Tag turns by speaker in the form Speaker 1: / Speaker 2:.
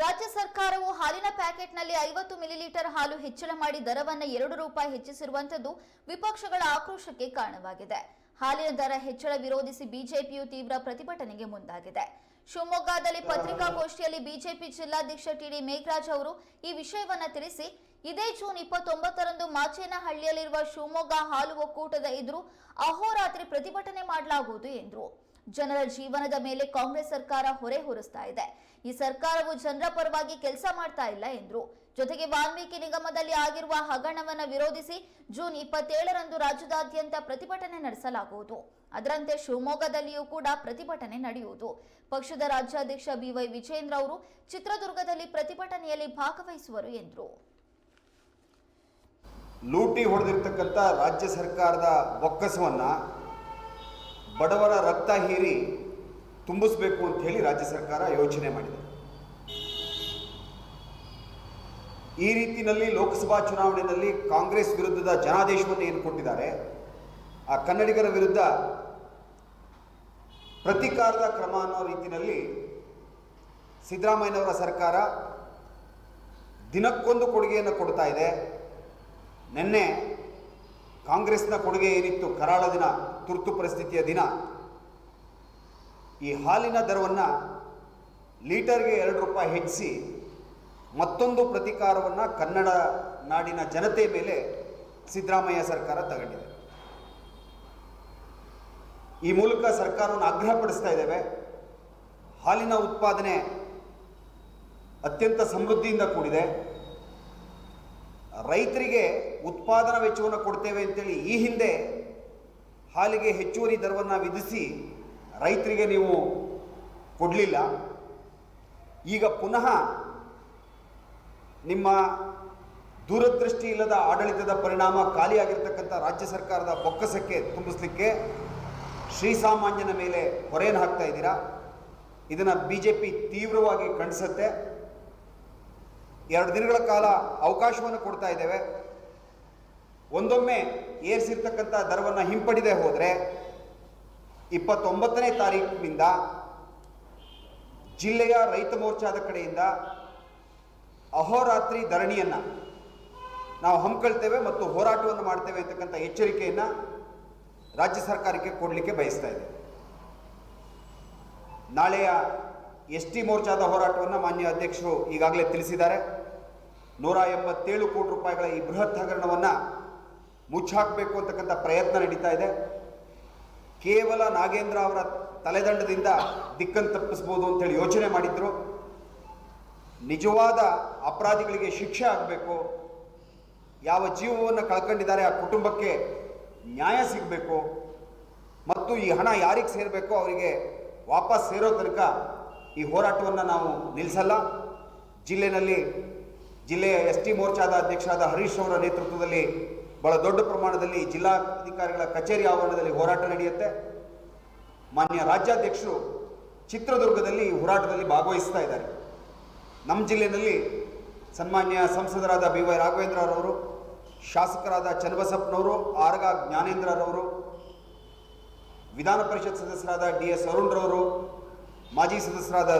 Speaker 1: ರಾಜ್ಯ ಸರ್ಕಾರವು ಹಾಲಿನ ಪ್ಯಾಕೆಟ್ನಲ್ಲಿ ಐವತ್ತು ಮಿಲಿಲೀಟರ್ ಹಾಲು ಹೆಚ್ಚಳ ಮಾಡಿ ದರವನ್ನು ಎರಡು ರೂಪಾಯಿ ಹೆಚ್ಚಿಸಿರುವಂತದ್ದು ವಿಪಕ್ಷಗಳ ಆಕ್ರೋಶಕ್ಕೆ ಕಾರಣವಾಗಿದೆ. ಹಾಲಿನ ದರ ಹೆಚ್ಚಳ ವಿರೋಧಿಸಿ ಬಿಜೆಪಿಯು ತೀವ್ರ ಪ್ರತಿಭಟನೆಗೆ ಮುಂದಾಗಿದೆ. ಶಿವಮೊಗ್ಗದಲ್ಲಿ ಪತ್ರಿಕಾಗೋಷ್ಠಿಯಲ್ಲಿ ಬಿಜೆಪಿ ಜಿಲ್ಲಾಧ್ಯಕ್ಷ ಟಿಡಿ ಮೇಘರಾಜ್ ಅವರು ಈ ವಿಷಯವನ್ನು ತಿಳಿಸಿ, ಇದೇ ಜೂನ್ ಇಪ್ಪತ್ತೊಂಬತ್ತರಂದು ಮಾಚೇನಹಳ್ಳಿಯಲ್ಲಿರುವ ಶಿವಮೊಗ್ಗ ಹಾಲು ಒಕ್ಕೂಟದ ಎದುರು ಅಹೋರಾತ್ರಿ ಪ್ರತಿಭಟನೆ ಮಾಡಲಾಗುವುದು ಎಂದರು. ಜನರ ಜೀವನದ ಮೇಲೆ ಕಾಂಗ್ರೆಸ್ ಸರ್ಕಾರ ಹೊರೆ ಹೊರಿಸ್ತಾ ಇದೆ. ಈ ಸರ್ಕಾರವು ಜನರ ಪರವಾಗಿ ಕೆಲಸ ಮಾಡ್ತಾ ಇಲ್ಲ ಎಂದರು. ಜೊತೆಗೆ ವಾಲ್ಮೀಕಿ ನಿಗಮದಲ್ಲಿ ಆಗಿರುವ ಹಗರಣವನ್ನ ವಿರೋಧಿಸಿ ಜೂನ್ ಇಪ್ಪತ್ತೇಳರಂದು ರಾಜ್ಯದಾದ್ಯಂತ ಪ್ರತಿಭಟನೆ ನಡೆಸಲಾಗುವುದು. ಅದರಂತೆ ಶಿವಮೊಗ್ಗದಲ್ಲಿಯೂ ಕೂಡ ಪ್ರತಿಭಟನೆ ನಡೆಯುವುದು. ಪಕ್ಷದ ರಾಜ್ಯಾಧ್ಯಕ್ಷ ಬಿವೈ ವಿಜೇಂದ್ರ ಅವರು ಚಿತ್ರದುರ್ಗದಲ್ಲಿ ಪ್ರತಿಭಟನೆಯಲ್ಲಿ ಭಾಗವಹಿಸುವರು ಎಂದರು.
Speaker 2: ಲೂಟಿ ಹೊಡೆದಿರ್ತಕ್ಕಂಥ ರಾಜ್ಯ ಸರ್ಕಾರದ ಬೊಕ್ಕಸವನ್ನು ಬಡವರ ರಕ್ತ ಹೀರಿ ತುಂಬಿಸಬೇಕು ಅಂತ ಹೇಳಿ ರಾಜ್ಯ ಸರ್ಕಾರ ಯೋಚನೆ ಮಾಡಿದೆ. ಈ ರೀತಿಯಲ್ಲಿ ಲೋಕಸಭಾ ಚುನಾವಣೆಯಲ್ಲಿ ಕಾಂಗ್ರೆಸ್ ವಿರುದ್ಧದ ಜನಾದೇಶವನ್ನು ಏನು ಕೊಟ್ಟಿದ್ದಾರೆ, ಆ ಕನ್ನಡಿಗರ ವಿರುದ್ಧ ಪ್ರತೀಕಾರದ ಕ್ರಮ ಅನ್ನೋ ರೀತಿಯಲ್ಲಿ ಸಿದ್ದರಾಮಯ್ಯನವರ ಸರ್ಕಾರ ದಿನಕ್ಕೊಂದು ಕೊಡುಗೆಯನ್ನು ಕೊಡ್ತಾ ಇದೆ. ನಿನ್ನೆ ಕಾಂಗ್ರೆಸ್ನ ಕೊಡುಗೆ ಏನಿತ್ತು, ಕರಾಳ ದಿನ. ತುರ್ತು ಪರಿಸ್ಥಿತಿಯ ದಿನ. ಈ ಹಾಲಿನ ದರವನ್ನು ಲೀಟರ್ಗೆ ಎರಡು ರೂಪಾಯಿ ಹೆಚ್ಚಿಸಿ ಮತ್ತೊಂದು ಪ್ರತಿಕಾರವನ್ನು ಕನ್ನಡ ನಾಡಿನ ಜನತೆ ಮೇಲೆ ಸಿದ್ದರಾಮಯ್ಯ ಸರ್ಕಾರ ತಗೊಂಡಿದೆ. ಈ ಮೂಲಕ ಸರ್ಕಾರವನ್ನು ಆಗ್ರಹಪಡಿಸ್ತಾ ಇದ್ದೇವೆ. ಹಾಲಿನ ಉತ್ಪಾದನೆ ಅತ್ಯಂತ ಸಮೃದ್ಧಿಯಿಂದ ಕೂಡಿದೆ. ರೈತರಿಗೆ ಉತ್ಪಾದನಾ ವೆಚ್ಚವನ್ನು ಕೊಡ್ತೇವೆ ಅಂತೇಳಿ ಈ ಹಿಂದೆ ಹಾಲಿಗೆ ಹೆಚ್ಚುವರಿ ದರವನ್ನು ವಿಧಿಸಿ ರೈತರಿಗೆ ನೀವು ಕೊಡಲಿಲ್ಲ. ಈಗ ಪುನಃ ನಿಮ್ಮ ದೂರದೃಷ್ಟಿ ಇಲ್ಲದ ಆಡಳಿತದ ಪರಿಣಾಮ ಖಾಲಿಯಾಗಿರ್ತಕ್ಕಂಥ ರಾಜ್ಯ ಸರ್ಕಾರದ ಬೊಕ್ಕಸಕ್ಕೆ ತುಂಬಿಸ್ಲಿಕ್ಕೆ ಶ್ರೀಸಾಮಾನ್ಯನ ಮೇಲೆ ಹೊರೆಯನ್ನು ಹಾಕ್ತಾ ಇದ್ದೀರಾ? ಇದನ್ನು ಬಿ ಜೆ ಪಿ ತೀವ್ರವಾಗಿ ಖಂಡಿಸುತ್ತೆ. ಎರಡು ದಿನಗಳ ಕಾಲ ಅವಕಾಶವನ್ನು ಕೊಡ್ತಾ ಇದ್ದೇವೆ. ಒಂದೊಮ್ಮೆ ಏರಿಸಿರ್ತಕ್ಕಂಥ ದರವನ್ನು ಹಿಂಪಡಿದೆ ಹೋದರೆ ಇಪ್ಪತ್ತೊಂಬತ್ತನೇ ತಾರೀಕಿನಿಂದ ಜಿಲ್ಲೆಯ ರೈತ ಮೋರ್ಚಾದ ಕಡೆಯಿಂದ ಅಹೋರಾತ್ರಿ ಧರಣಿಯನ್ನು ನಾವು ಹಮ್ಮಿಕೊಳ್ತೇವೆ ಮತ್ತು ಹೋರಾಟವನ್ನು ಮಾಡ್ತೇವೆ ಅಂತಕ್ಕಂಥ ಎಚ್ಚರಿಕೆಯನ್ನು ರಾಜ್ಯ ಸರ್ಕಾರಕ್ಕೆ ಕೊಡಲಿಕ್ಕೆ ಬಯಸ್ತಾ ಇದೆ ನಾಳೆಯ ಎಸ್ ಟಿ ಮೋರ್ಚಾದ ಹೋರಾಟವನ್ನು ಮಾನ್ಯ ಅಧ್ಯಕ್ಷರು ಈಗಾಗಲೇ ತಿಳಿಸಿದ್ದಾರೆ. ನೂರ ಎಂಬತ್ತೇಳು ಕೋಟಿ ರೂಪಾಯಿಗಳ ಈ ಬೃಹತ್ ಹಗರಣವನ್ನು ಮುಚ್ಚಾಕಬೇಕು ಅಂತಕ್ಕಂಥ ಪ್ರಯತ್ನ ನಡೀತಾ ಇದೆ. ಕೇವಲ ನಾಗೇಂದ್ರ ಅವರ ತಲೆದಂಡದಿಂದ ದಿಕ್ಕನ್ನು ತಪ್ಪಿಸ್ಬೋದು ಅಂತೇಳಿ ಯೋಚನೆ ಮಾಡಿದ್ರು. ನಿಜವಾದ ಅಪರಾಧಿಗಳಿಗೆ ಶಿಕ್ಷೆ ಆಗಬೇಕು. ಯಾವ ಜೀವವನ್ನು ಕಳ್ಕೊಂಡಿದ್ದಾರೆ ಆ ಕುಟುಂಬಕ್ಕೆ ನ್ಯಾಯ ಸಿಗಬೇಕು. ಮತ್ತು ಈ ಹಣ ಯಾರಿಗೆ ಸೇರಬೇಕೋ ಅವರಿಗೆ ವಾಪಸ್ ಸೇರೋ ತನಕ ಈ ಹೋರಾಟವನ್ನು ನಾವು ನಿಲ್ಲಿಸಲ್ಲ ಜಿಲ್ಲೆಯಲ್ಲಿ ಜಿಲ್ಲೆಯ ಎಸ್ ಟಿ ಮೋರ್ಚಾದ ಅಧ್ಯಕ್ಷರಾದ ಹರೀಶ್ ಅವರ ನೇತೃತ್ವದಲ್ಲಿ ಬಹಳ ದೊಡ್ಡ ಪ್ರಮಾಣದಲ್ಲಿ ಜಿಲ್ಲಾಧಿಕಾರಿಗಳ ಕಚೇರಿ ಆವರಣದಲ್ಲಿ ಹೋರಾಟ ನಡೆಯುತ್ತೆ. ಮಾನ್ಯ ರಾಜ್ಯಾಧ್ಯಕ್ಷರು ಚಿತ್ರದುರ್ಗದಲ್ಲಿ ಹೋರಾಟದಲ್ಲಿ ಭಾಗವಹಿಸ್ತಾ ಇದ್ದಾರೆ. ನಮ್ಮ ಜಿಲ್ಲೆಯಲ್ಲಿ ಸನ್ಮಾನ್ಯ ಸಂಸದರಾದ ಬಿ ವೈ ರಾಘವೇಂದ್ರರವರು, ಶಾಸಕರಾದ ಚನ್ನಬಸಪ್ಪನವರು, ಆರ್ಗ ಜ್ಞಾನೇಂದ್ರರವರು, ವಿಧಾನ ಪರಿಷತ್ ಸದಸ್ಯರಾದ ಡಿ ಎಸ್ ಅರುಣ್ರವರು ಮಾಜಿ ಸದಸ್ಯರಾದ